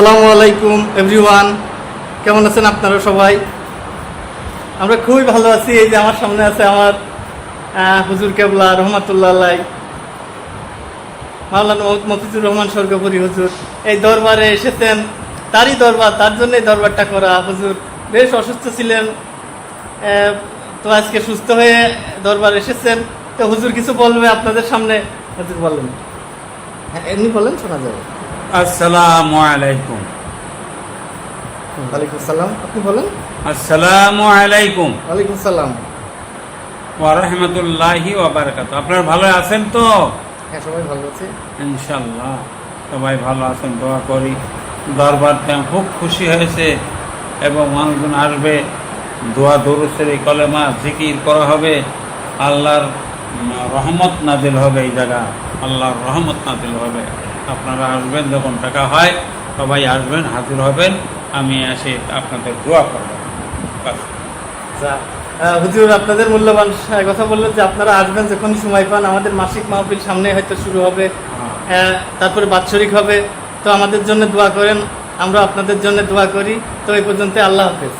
আসসালামু আলাইকুম এভরিওয়ান কেমন আছেন আপনারা সবাই? আমরা খুবই ভালো আছি। এই যে আমার সামনে আছে আমার হুজুর কেবলা রহমাতুল্লাহ মাওলানা মফিজুর রহমান স্বর্গপুরী হুজুর। এই দরবারে এসেছেন। তারই দরবার, তার জন্যই দরবারটা করা। হুজুর, বেশ অসুস্থ ছিলেন। তো আজকে সুস্থ হয়ে দরবার এসেছেন। তো হুজুর কিছু বলবে আপনাদের সামনে? হুজুর বলেন। হ্যাঁ এমনি বলেন, শোনা যাবে। আসসালামু আলাইকুম। ওয়ালাইকুম সালাম আপনি বলেন। আসসালামু আলাইকুম। ওয়ালাইকুম সালাম ওয়া রাহমাতুল্লাহি ওয়া বারাকাতুহু আপনারা ভালো আছেন তো? হ্যাঁ সবাই ভালো আছে। ইনশাআল্লাহ সবাই ভালো আছেন দোয়া করি। দরবারটা খুব খুশি হয়েছে এবং মানুষজন আসবে। দোয়া দরুসের এই কলেমা জিকির করা হবে। আল্লাহর রহমত নাজিল হবে এই জায়গা। আল্লাহর রহমত নাজিল হবে। আপনারা আসবেন যখন টাকা হয় সবাই আসবেন হাজির হবেন। আমি এসে আপনাদের দোয়া করব। আচ্ছা, হুজুর আপনাদের মূল্যবান কথা বললেন যে আপনারা আসবেন যখন সময় পান। আমাদের মাসিক মাহফিল সামনে হয়তো শুরু হবে। হ্যাঁ। তারপরে বাৎসরিক হবে। তো আমাদের জন্য দোয়া করেন। আমরা আপনাদের জন্য দোয়া করি। তো এই পর্যন্ত আল্লাহ হাফেজ।